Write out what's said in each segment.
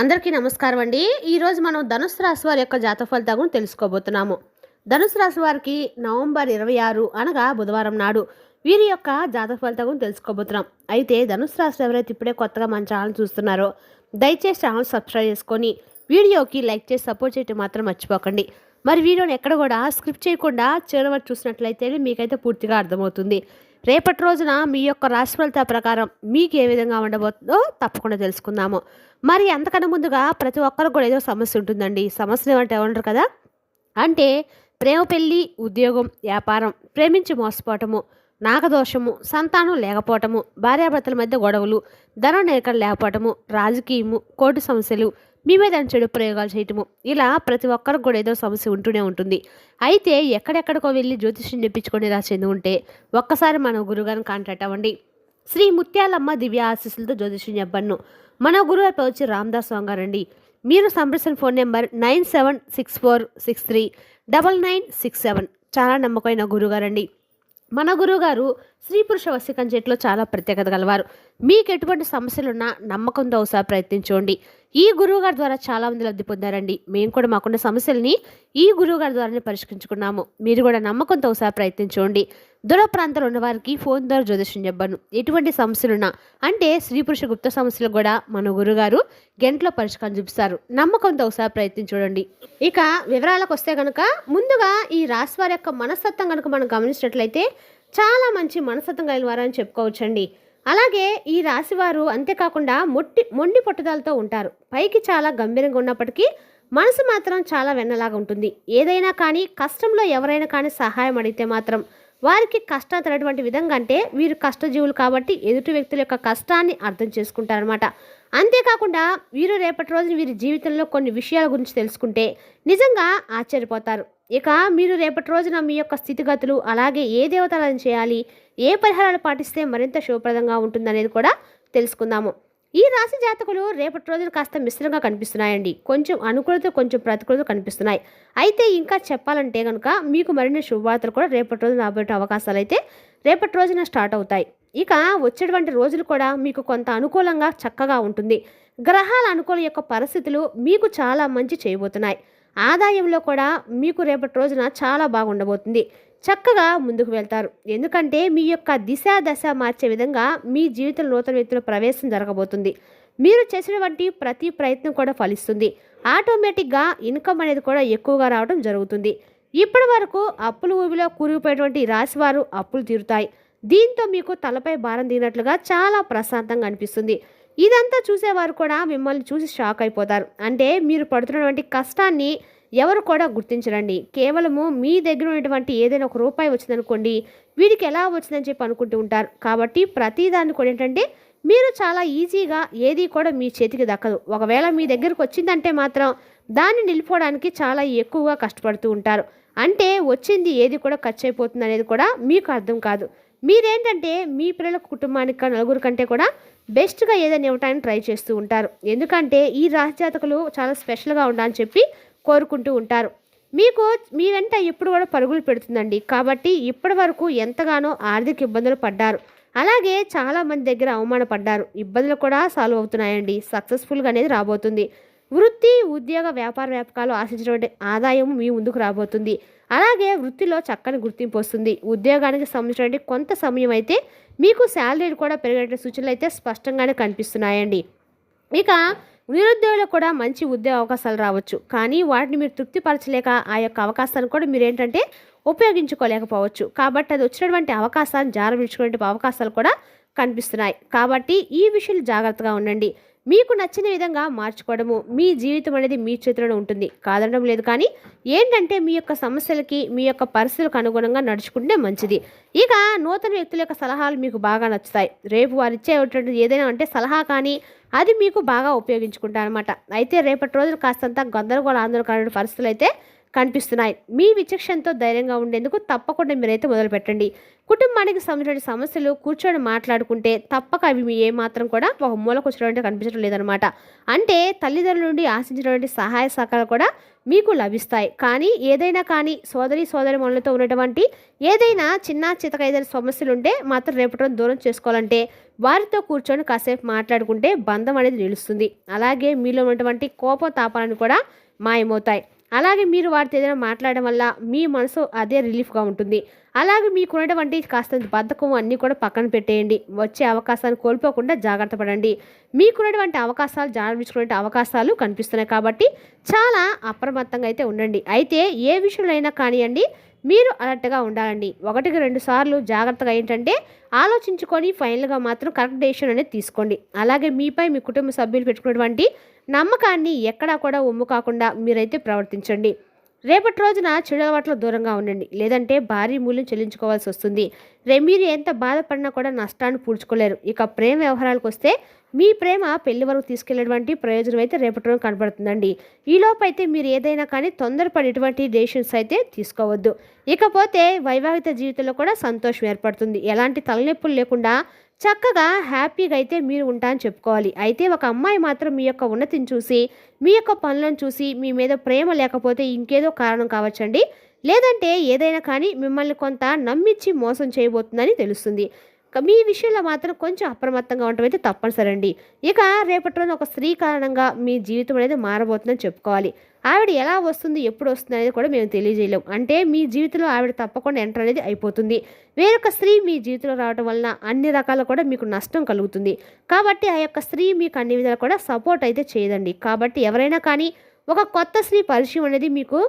అందరికీ నమస్కారం అండి. ఈరోజు మనం ధనుసు రాశి వారి యొక్క జాత ఫలితాలను తెలుసుకోబోతున్నాము. ధనుసు రాశి వారికి నవంబర్ ఇరవై ఆరు అనగా బుధవారం నాడు వీరి యొక్క జాత ఫలితాలను తెలుసుకోబోతున్నాం. అయితే ధనుసు రాశి ఎవరైతే ఇప్పుడే కొత్తగా మన ఛానల్ చూస్తున్నారో దయచేసి ఛానల్ సబ్స్క్రైబ్ చేసుకొని వీడియోకి లైక్ చేసి సపోర్ట్ చేయటం మాత్రం మర్చిపోకండి. మరి వీడియోని ఎక్కడ కూడా స్క్రిప్ట్ చేయకుండా చివరి చూసినట్లయితే మీకైతే పూర్తిగా అర్థమవుతుంది. రేపటి రోజున మీ యొక్క రాశి ఫలితాల ప్రకారం మీకు ఏ విధంగా ఉండబోతుందో తప్పకుండా తెలుసుకుందాము. మరి అంతకన్నా ముందుగా ప్రతి ఒక్కరికి కూడా ఏదో సమస్య ఉంటుందండి. సమస్య ఏమంటే ఉండరు కదా? అంటే ప్రేమ పెళ్ళి ఉద్యోగం వ్యాపారం ప్రేమించి మోసపోవటము నాగదోషము సంతానం లేకపోవటము భార్యాభర్తల మధ్య గొడవలు ధన నేకలు లేకపోవటము రాజకీయము కోర్టు సమస్యలు మీ మీద చెడు ప్రయోగాలు చేయటము? ఇలా ప్రతి ఒక్కరికి కూడా ఏదో సమస్య ఉంటూనే ఉంటుంది. అయితే ఎక్కడెక్కడికో వెళ్ళి జ్యోతిష్యం చెప్పించుకొని ఇలా చెంది ఉంటే ఒక్కసారి మన గురుగారిని కాంటాక్ట్ అవ్వండి. శ్రీ ముత్యాలమ్మ దివ్య ఆశీస్సులతో జ్యోతిష్యం చెప్పను మన గురువు వచ్చి రామదాస్ స్వామి గారండి మీరు సంప్రదించిన phone number nine seven six four six three double nine six seven. చాలా నమ్మకమైన గురుగారండి. మన గురువుగారు స్త్రీ పురుష వశీకరణ చాలా ప్రత్యేకత గలవారు. మీకు ఎటువంటి సమస్యలున్నా నమ్మకంతో ఒకసారి ప్రయత్నించండి. ఈ గురువుగారి ద్వారా చాలా మంది లబ్ధి పొందారండి. మేము కూడా మాకున్న సమస్యల్ని ఈ గురువుగారి ద్వారానే పరిష్కరించుకున్నాము. మీరు కూడా నమ్మకంతో ఒకసారి ప్రయత్నించండి. దూర ప్రాంతాలు ఉన్న వారికి ఫోన్ ద్వారా జ్యోతిష్యం చెప్పను. ఎటువంటి సమస్యలున్నా అంటే స్త్రీ పురుష గుప్త సమస్యలు కూడా మన గురుగారు గంటలో పరిష్కారం చూపిస్తారు. నమ్మకంతో ఒకసారి చూడండి. ఇక వివరాలకు వస్తే కనుక ముందుగా ఈ రాశి వారి యొక్క మనస్తత్వం కనుక మనం గమనించినట్లయితే చాలా మంచి మనస్తత్వం కలిగిన వారని చెప్పుకోవచ్చండి. అలాగే ఈ రాశివారు అంతేకాకుండా మొట్టి మొండి పట్టుదలతో ఉంటారు. పైకి చాలా గంభీరంగా ఉన్నప్పటికీ మనసు మాత్రం చాలా వెన్నలాగా ఉంటుంది. ఏదైనా కానీ కష్టంలో ఎవరైనా కానీ సహాయం అడిగితే మాత్రం వారికి కష్టాలు తగినటువంటి విధంగా అంటే వీరు కష్టజీవులు కాబట్టి ఎదుటి వ్యక్తుల యొక్క కష్టాన్ని అర్థం చేసుకుంటారనమాట అంతేకాకుండా వీరు రేపటి రోజున వీరి జీవితంలో కొన్ని విషయాల గురించి తెలుసుకుంటే నిజంగా ఆశ్చర్యపోతారు. ఇక మీరు రేపటి రోజున మీ యొక్క స్థితిగతులు అలాగే ఏ దేవతలను చేయాలి ఏ పరిహారాలు పాటిస్తే మరింత శుభప్రదంగా ఉంటుందనేది కూడా తెలుసుకుందాము. ఈ రాశి జాతకులు రేపటి రోజులు కాస్త మిశ్రంగా కనిపిస్తున్నాయండి. కొంచెం అనుకూలత కొంచెం ప్రతికూలత కనిపిస్తున్నాయి. అయితే ఇంకా చెప్పాలంటే కనుక మీకు మరిన్ని శుభవార్తలు కూడా రేపటి రోజున రాబోయే అవకాశాలు అయితే రేపటి రోజున స్టార్ట్ అవుతాయి. ఇక వచ్చేటువంటి రోజులు కూడా మీకు కొంత అనుకూలంగా చక్కగా ఉంటుంది. గ్రహాల అనుకూల యొక్క పరిస్థితులు మీకు చాలా మంచి చేయబోతున్నాయి. ఆదాయంలో కూడా మీకు రేపటి రోజున చాలా బాగుండబోతుంది. చక్కగా ముందుకు వెళ్తారు. ఎందుకంటే మీ యొక్క దిశ దశ మార్చే విధంగా మీ జీవితం నూతన వ్యక్తుల ప్రవేశం జరగబోతుంది. మీరు చేసినటువంటి ప్రతి ప్రయత్నం కూడా ఫలిస్తుంది. ఆటోమేటిక్గా ఇన్కమ్ అనేది కూడా ఎక్కువగా రావడం జరుగుతుంది. ఇప్పటి వరకు అప్పులు ఊబిలో కూరుకుపోయేటువంటి రాశివారు అప్పులు తీరుతాయి. దీంతో మీకు తలపై భారం దిగినట్లుగా చాలా ప్రశాంతంగా అనిపిస్తుంది. ఇదంతా చూసేవారు కూడా మిమ్మల్ని చూసి షాక్ అయిపోతారు. అంటే మీరు పడుతున్నటువంటి కష్టాన్ని ఎవరు కూడా గుర్తించరండి. కేవలము మీ దగ్గర ఉన్నటువంటి ఏదైనా ఒక రూపాయి వచ్చిందనుకోండి వీడికి ఎలా వచ్చిందని చెప్పి అనుకుంటూ ఉంటారు. కాబట్టి ప్రతిదాన్ని కూడా ఏంటంటే మీరు చాలా ఈజీగా ఏది కూడా మీ చేతికి దక్కదు. ఒకవేళ మీ దగ్గరకు వచ్చిందంటే మాత్రం దాన్ని నిలిపోవడానికి చాలా ఎక్కువగా కష్టపడుతూ ఉంటారు. అంటే వచ్చింది ఏది కూడా ఖర్చు అయిపోతుంది అనేది కూడా మీకు అర్థం కాదు. మీరేంటంటే మీ పిల్లల కుటుంబానికి నలుగురు కంటే కూడా బెస్ట్గా ఏదైనా ఇవ్వటానికి ట్రై చేస్తూ ఉంటారు. ఎందుకంటే ఈ రాజజాతకులు చాలా స్పెషల్గా ఉండాలని చెప్పి కోరుకుంటూ ఉంటారు. మీకు మీ వెంట ఎప్పుడు కూడా పరుగులు పెడుతుందండి. కాబట్టి ఇప్పటి వరకు ఎంతగానో ఆర్థిక ఇబ్బందులు పడ్డారు. అలాగే చాలామంది దగ్గర అవమానపడ్డారు ఇబ్బందులు కూడా సాల్వ్ అవుతున్నాయండి. సక్సెస్ఫుల్గా అనేది రాబోతుంది. వృత్తి ఉద్యోగ వ్యాపార వ్యాపకాలు ఆశించినటువంటి ఆదాయం మీ ముందుకు రాబోతుంది. అలాగే వృత్తిలో చక్కని గుర్తింపు వస్తుంది. ఉద్యోగానికి సంబంధించినటువంటి కొంత సమయం అయితే మీకు శాలరీ కూడా పెరిగే సూచనలు అయితే స్పష్టంగానే కనిపిస్తున్నాయండి. ఇక నిరుద్యోగులకు కూడా మంచి ఉద్యోగ అవకాశాలు రావచ్చు. కానీ వాటిని మీరు తృప్తిపరచలేక ఆ యొక్క అవకాశాన్ని కూడా మీరు ఏంటంటే ఉపయోగించుకోలేకపోవచ్చు. కాబట్టి అది వచ్చినటువంటి అవకాశాన్ని జారవించుకునే అవకాశాలు కూడా కనిపిస్తున్నాయి. కాబట్టి ఈ విషయాలు జాగ్రత్తగా ఉండండి. మీకు నచ్చిన విధంగా మార్చుకోవడము మీ జీవితం అనేది మీ చేతిలోనే ఉంటుంది. కాదనడం లేదు కానీ ఏంటంటే మీ యొక్క సమస్యలకి మీ యొక్క పరిస్థితులకు అనుగుణంగా నడుచుకుంటే మంచిది. ఇక నూతన వ్యక్తుల యొక్క సలహాలు మీకు బాగా నచ్చుతాయి. రేపు వారు ఇచ్చేటువంటి ఏదైనా అంటే సలహా కానీ అది మీకు బాగా ఉపయోగించుకుంటారనమాట అయితే రేపటి రోజులు కాస్తంత గందరగోళ ఆందోళన పరిస్థితులు అయితే కనిపిస్తున్నాయి. మీ విచక్షణతో ధైర్యంగా ఉండేందుకు తప్పకుండా మీరైతే మొదలు పెట్టండి కుటుంబానికి సంబంధించిన సమస్యలు కూర్చొని మాట్లాడుకుంటే తప్పక అవి మీ ఏమాత్రం కూడా ఒక మూలకు వచ్చినటువంటి కనిపించడం లేదనమాట అంటే తల్లిదండ్రుల నుండి ఆశించినటువంటి సహాయ సహకారాలు కూడా మీకు లభిస్తాయి. కానీ ఏదైనా కానీ సోదరి సోదరి మనులతో ఉన్నటువంటి ఏదైనా చిన్న చితక ఏదైనా సమస్యలు ఉంటే మాత్రం రేపటి దూరం చేసుకోవాలంటే వారితో కూర్చొని కాసేపు మాట్లాడుకుంటే బంధం అనేది నిలుస్తుంది. అలాగే మీలో ఉన్నటువంటి కోప తాపాలను కూడా మాయమవుతాయి. అలాగే మీరు వారితో ఏదైనా మాట్లాడడం వల్ల మీ మనసు అదే రిలీఫ్గా ఉంటుంది. అలాగే మీకున్నటువంటి కాస్త బద్ధకం అన్నీ కూడా పక్కన పెట్టేయండి. వచ్చే అవకాశాన్ని కోల్పోకుండా జాగ్రత్త పడండి. మీకున్నటువంటి అవకాశాలు జాగ్రత్త అవకాశాలు కనిపిస్తున్నాయి కాబట్టి చాలా అప్రమత్తంగా అయితే ఉండండి. అయితే ఏ విషయంలో అయినా కానివ్వండి మీరు అలర్ట్గా ఉండాలండి. ఒకటికి రెండు సార్లు జాగ్రత్తగా ఏంటంటే ఆలోచించుకొని ఫైనల్గా మాత్రం కరెక్ట్ డెసిషన్ అనేది తీసుకోండి. అలాగే మీపై మీ కుటుంబ సభ్యులు పెట్టుకున్నటువంటి నమ్మకాన్ని ఎక్కడా కూడా ఉమ్ము కాకుండా మీరైతే ప్రవర్తించండి. రేపటి రోజున చెడు దూరంగా ఉండండి. లేదంటే భారీ మూల్యం చెల్లించుకోవాల్సి వస్తుంది. రే మీరు ఎంత బాధపడినా కూడా నష్టాన్ని పూడ్చుకోలేరు. ఇక ప్రేమ వ్యవహారాలకు వస్తే మీ ప్రేమ పెళ్ళి వరకు తీసుకెళ్ళేటువంటి ప్రయోజనం అయితే రేపటి రోజు కనబడుతుందండి ఈలోపు అయితే మీరు ఏదైనా కానీ తొందరపడేటువంటి డెసిషన్స్ అయితే తీసుకోవద్దు. ఇకపోతే వైవాహిక జీవితంలో కూడా సంతోషం ఏర్పడుతుంది. ఎలాంటి తలనొప్పులు లేకుండా చక్కగా హ్యాపీగా అయితే మీరు ఉంటా అని చెప్పుకోవాలి. అయితే ఒక అమ్మాయి మాత్రం మీ యొక్క ఉన్నతిని చూసి మీ యొక్క పనులను చూసి మీ మీద ప్రేమ లేకపోతే ఇంకేదో కారణం కావచ్చండి. లేదంటే ఏదైనా కానీ మిమ్మల్ని కొంత నమ్మించి మోసం చేయబోతుందని తెలుస్తుంది. మీ విషయంలో మాత్రం కొంచెం అప్రమత్తంగా ఉండటం అయితే తప్పనిసరి అండి ఇక రేపటి రోజున ఒక స్త్రీ కారణంగా మీ జీవితం అనేది మారబోతుందని చెప్పుకోవాలి. ఆవిడ ఎలా వస్తుంది ఎప్పుడు వస్తుంది అనేది కూడా మేము తెలియజేయలేం. అంటే మీ జీవితంలో ఆవిడ తప్పకుండా ఎంటర్ అనేది అయిపోతుంది. వేరొక స్త్రీ మీ జీవితంలో రావడం వలన అన్ని రకాల కూడా మీకు నష్టం కలుగుతుంది. కాబట్టి ఆ యొక్క స్త్రీ మీకు అన్ని విధాలు కూడా సపోర్ట్ అయితే చేయదండి. కాబట్టి ఎవరైనా కానీ ఒక కొత్త స్త్రీ పరిచయం అనేది మీకు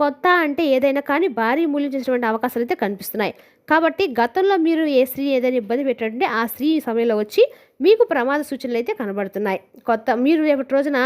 కొత్త అంటే ఏదైనా కానీ భారీ మూల్యం చేసినటువంటి అవకాశాలు అయితే కనిపిస్తున్నాయి. కాబట్టి గతంలో మీరు ఏ స్త్రీ ఏదైనా ఇబ్బంది పెట్టారంటే ఆ స్త్రీ ఈ సమయంలో వచ్చి మీకు ప్రమాద సూచనలు అయితే కనబడుతున్నాయి. కొత్త మీరు రేపటి రోజున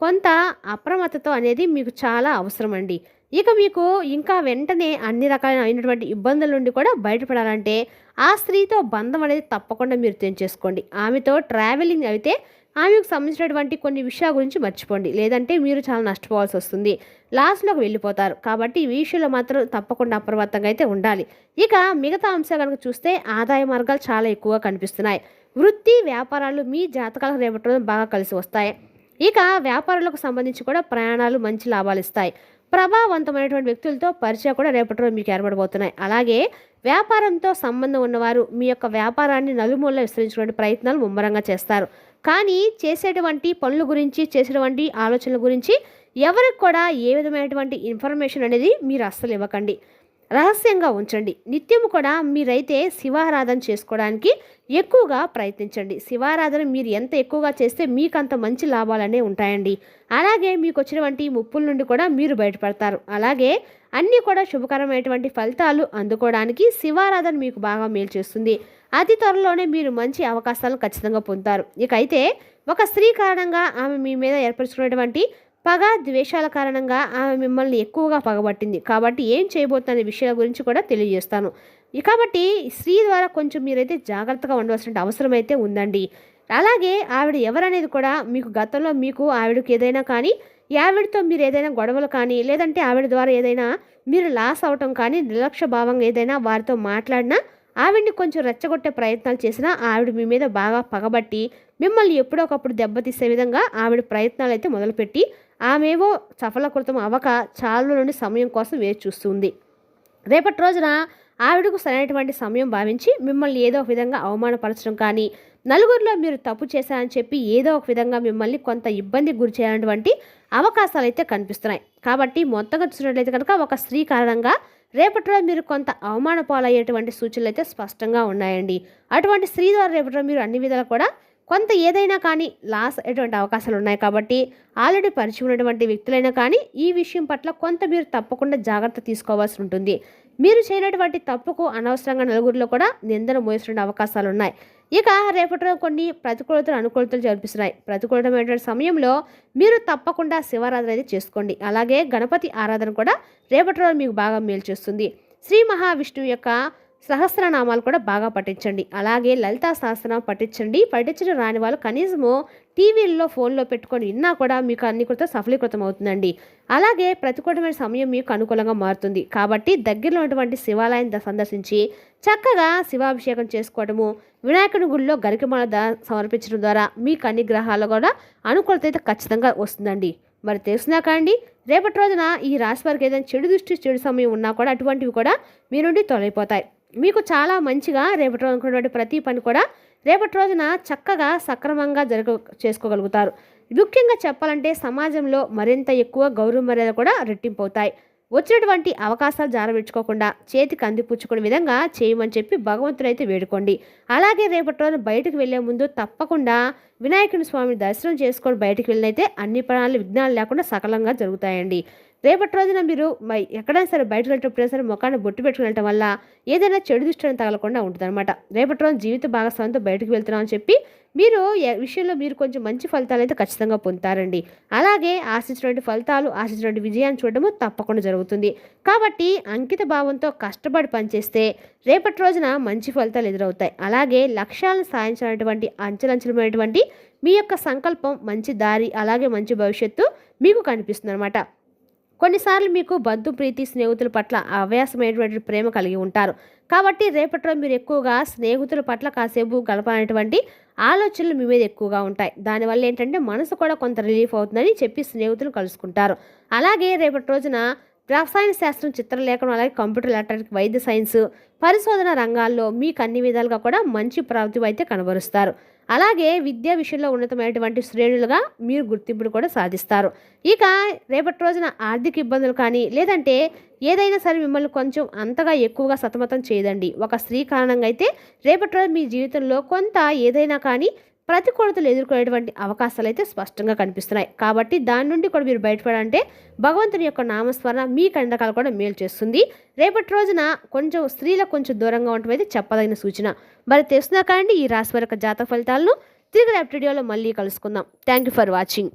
కొంత అప్రమత్తత అనేది మీకు చాలా అవసరం అండి. ఇక మీకు ఇంకా వెంటనే అన్ని రకాలైనటువంటి ఇబ్బందుల నుండి కూడా బయటపడాలంటే ఆ స్త్రీతో బంధం అనేది తప్పకుండా మీరు తెంచేసుకోండి ఆమెతో ట్రావెలింగ్ అయితే ఆమెకు సంబంధించినటువంటి కొన్ని విషయాల గురించి మర్చిపోండి. లేదంటే మీరు చాలా నష్టపోవాల్సి వస్తుంది. లాస్ట్లోకి వెళ్ళిపోతారు. కాబట్టి ఈ విషయంలో మాత్రం తప్పకుండా అప్రమత్తంగా అయితే ఉండాలి. ఇక మిగతా అంశాలు కనుక చూస్తే ఆదాయ మార్గాలు చాలా ఎక్కువగా కనిపిస్తున్నాయి. వృత్తి వ్యాపారాలు మీ జాతకాలకు రేపటి బాగా కలిసి వస్తాయి. ఇక వ్యాపారాలకు సంబంధించి కూడా ప్రయాణాలు మంచి లాభాలు ఇస్తాయి. ప్రభావవంతమైనటువంటి వ్యక్తులతో పరిచయం కూడా రేపటి రోజు మీకు ఏర్పడబోతున్నాయి. అలాగే వ్యాపారంతో సంబంధం ఉన్నవారు మీ యొక్క వ్యాపారాన్ని నలుమూలలో విస్తరించుకునే ప్రయత్నాలు ముమ్మరంగా చేస్తారు. కానీ చేసేటువంటి పనుల గురించి చేసేటువంటి ఆలోచనల గురించి ఎవరికి కూడా ఏ విధమైనటువంటి ఇన్ఫర్మేషన్ అనేది మీరు అస్సలు ఇవ్వకండి. రహస్యంగా ఉంచండి. నిత్యం కూడా మీరైతే శివారాధన చేసుకోవడానికి ఎక్కువగా ప్రయత్నించండి. శివారాధన మీరు ఎంత ఎక్కువగా చేస్తే మీకు అంత మంచి లాభాలనే ఉంటాయండి. అలాగే మీకు వచ్చినటువంటి ముప్పుల నుండి కూడా మీరు బయటపడతారు. అలాగే అన్నీ కూడా శుభకరమైనటువంటి ఫలితాలు అందుకోవడానికి శివారాధన మీకు బాగా మేలు చేస్తుంది. అతి త్వరలోనే మీరు మంచి అవకాశాలను ఖచ్చితంగా పొందుతారు. ఇక అయితే ఒక స్త్రీ కారణంగా ఆమె మీ మీద ఏర్పరచుకున్నటువంటి పగ ద్వేషాల కారణంగా ఆమె మిమ్మల్ని ఎక్కువగా పగబట్టింది. కాబట్టి ఏం చేయబోతున్న విషయాల గురించి కూడా తెలియజేస్తాను. కాబట్టి స్త్రీ ద్వారా కొంచెం మీరైతే జాగ్రత్తగా ఉండవలసిన అవసరం అయితే ఉందండి. అలాగే ఆవిడ ఎవరనేది కూడా మీకు గతంలో మీకు ఆవిడకి ఏదైనా కానీ ఆవిడతో మీరు ఏదైనా గొడవలు కానీ లేదంటే ఆవిడ ద్వారా ఏదైనా మీరు లాస్ అవటం కానీ నిర్లక్ష్య భావంగా ఏదైనా వారితో మాట్లాడినా ఆవిడ్ని కొంచెం రెచ్చగొట్టే ప్రయత్నాలు చేసినా ఆవిడ మీ మీద బాగా పగబట్టి మిమ్మల్ని ఎప్పుడో ఒకప్పుడు దెబ్బతీసే విధంగా ఆవిడ ప్రయత్నాలు అయితే మొదలుపెట్టి ఆమెవో సఫలకృతం అవ్వక చాలు నుండి సమయం కోసం వేచి చూస్తుంది. రేపటి రోజున ఆవిడకు సరైనటువంటి సమయం భావించి మిమ్మల్ని ఏదో ఒక విధంగా అవమానపరచడం కానీ నలుగురిలో మీరు తప్పు చేశారని చెప్పి ఏదో ఒక విధంగా మిమ్మల్ని కొంత ఇబ్బంది గురి చేయాలన్నటువంటి అవకాశాలు అయితే కనిపిస్తున్నాయి. కాబట్టి మొత్తంగా చూసినట్లయితే కనుక ఒక స్త్రీ కారణంగా రేపటి రోజు మీరు కొంత అవమాన పాలయ్యేటువంటి సూచనలు అయితే స్పష్టంగా ఉన్నాయండి. అటువంటి స్త్రీ ద్వారా రేపటి రోజు మీరు అన్ని విధాలు కూడా కొంత ఏదైనా కానీ లాస్ అయ్యేటువంటి అవకాశాలు ఉన్నాయి కాబట్టి ఆల్రెడీ పరిచయం ఉన్నటువంటి వ్యక్తులైనా కానీ ఈ విషయం పట్ల కొంత మీరు తప్పకుండా జాగ్రత్త తీసుకోవాల్సి ఉంటుంది. మీరు చేయనటువంటి తప్పుకు అనవసరంగా నలుగురిలో కూడా నిందన మోసిన అవకాశాలు ఉన్నాయి. ఇక రేపటి కొన్ని ప్రతికూలతలు అనుకూలతలు జరిపిస్తున్నాయి. ప్రతికూలమైనటువంటి సమయంలో మీరు తప్పకుండా శివారాధన అయితే చేసుకోండి. అలాగే గణపతి ఆరాధన కూడా రేపటి రోజు మీకు బాగా మేలు చేస్తుంది. శ్రీ మహావిష్ణువు యొక్క సహస్రనామాలు కూడా బాగా పఠించండి. అలాగే లలితా సహస్రనామం పఠించండి. పఠించడం రాని వాళ్ళు కనీసము టీవీల్లో ఫోన్లో పెట్టుకొని విన్నా కూడా మీకు అన్ని కూడా సఫలీకృతం అవుతుందండి. అలాగే ప్రతికూలమైన సమయం మీకు అనుకూలంగా మారుతుంది. కాబట్టి దగ్గరలో ఉన్నటువంటి శివాలయం సందర్శించి చక్కగా శివాభిషేకం చేసుకోవడము వినాయకుని గుడిలో గరికమాల సమర్పించడం ద్వారా మీకు అన్ని గ్రహాలు కూడా అనుకూలత అయితే ఖచ్చితంగా వస్తుందండి. మరి తెలిసినాక అండి రేపటి రోజున ఈ రాశి వారికి ఏదైనా చెడు దృష్టి చెడు సమయం ఉన్నా కూడా అటువంటివి కూడా మీ నుండి తొలగిపోతాయి. మీకు చాలా మంచిగా రేపటి రోజు అనుకున్నటువంటి ప్రతి పని కూడా రేపటి రోజున చక్కగా సక్రమంగా జరగ చేసుకోగలుగుతారు. ముఖ్యంగా చెప్పాలంటే సమాజంలో మరింత ఎక్కువ గౌరవ మర్యాద కూడా రెట్టింపు అవుతాయి వచ్చినటువంటి అవకాశాలు జారవిడ్చుకోకుండా చేతికి అందిపుచ్చుకునే విధంగా చేయమని చెప్పి భగవంతుడు అయితే వేడుకోండి. అలాగే రేపటి రోజున బయటకు వెళ్ళే ముందు తప్పకుండా వినాయకుని స్వామిని దర్శనం చేసుకొని బయటకు వెళ్ళినైతే అన్ని ప్రాణాలు విఘ్నాలు లేకుండా సకలంగా జరుగుతాయండి. రేపటి రోజున మీరు మై ఎక్కడైనా సరే బయటకు వెళ్ళేటప్పుడు సరే ముఖాన్ని బొట్టు పెట్టుకుని వెళ్ళటం వల్ల ఏదైనా చెడు దృష్టిని తగలకుండా ఉంటుంది అనమాట రేపటి రోజు జీవిత భాగస్వామితో బయటకు వెళ్తున్నామని చెప్పి మీరు విషయంలో మీరు కొంచెం మంచి ఫలితాలు అయితే ఖచ్చితంగా పొందుతారండి. అలాగే ఆశించినటువంటి ఫలితాలు ఆశించినటువంటి విజయాన్ని చూడడము తప్పకుండా జరుగుతుంది. కాబట్టి అంకిత భావంతో కష్టపడి పనిచేస్తే రేపటి రోజున మంచి ఫలితాలు ఎదురవుతాయి. అలాగే లక్ష్యాలను సాధించినటువంటి అంచలంచలమైనటువంటి మీ యొక్క సంకల్పం మంచి దారి అలాగే మంచి భవిష్యత్తు మీకు కనిపిస్తుంది అనమాట కొన్నిసార్లు మీకు బంధు ప్రీతి స్నేహితుల పట్ల అవ్యాసమైనటువంటి ప్రేమ కలిగి ఉంటారు. కాబట్టి రేపట్లో మీరు ఎక్కువగా స్నేహితుల పట్ల కాసేపు గడపాలనేటువంటి ఆలోచనలు మీ మీద ఎక్కువగా ఉంటాయి. దానివల్ల ఏంటంటే మనసు కూడా కొంత రిలీఫ్ అవుతుందని చెప్పి స్నేహితులు కలుసుకుంటారు. అలాగే రేపటి రోజున రసాయన శాస్త్రం చిత్రలేఖనం అలాగే కంప్యూటర్ ఎలక్ట్రానిక్ వైద్య సైన్స్ పరిశోధన రంగాల్లో మీకు అన్ని విధాలుగా కూడా మంచి ప్రతిభ అయితే కనబరుస్తారు. అలాగే విద్యా విషయంలో ఉన్నతమైనటువంటి శ్రేణులుగా మీరు గుర్తింపును కూడా సాధిస్తారు. ఇక రేపటి రోజున ఆర్థిక ఇబ్బందులు కానీ లేదంటే ఏదైనా సరే మిమ్మల్ని కొంచెం అంతగా ఎక్కువగా సతమతం చేయదండి. ఒక స్త్రీ కారణంగా అయితే రేపటి రోజు మీ జీవితంలో కొంత ఏదైనా కానీ ప్రతికూలతలు ఎదుర్కొనేటువంటి అవకాశాలు అయితే స్పష్టంగా కనిపిస్తున్నాయి. కాబట్టి దాని నుండి కూడా మీరు బయటపడాలంటే భగవంతుని యొక్క నామస్మరణ మీ కండకాలు కూడా మేలు చేస్తుంది. రేపటి రోజున కొంచెం స్త్రీలకు కొంచెం దూరంగా ఉండటం అయితే చెప్పదగిన సూచన. మరి తెలుసునా కానీ ఈ రాశి వారి యొక్క జాతక ఫలితాలను. తిరిగి రేపటి వీడియోలో మళ్ళీ కలుసుకుందాం. Thank you for watching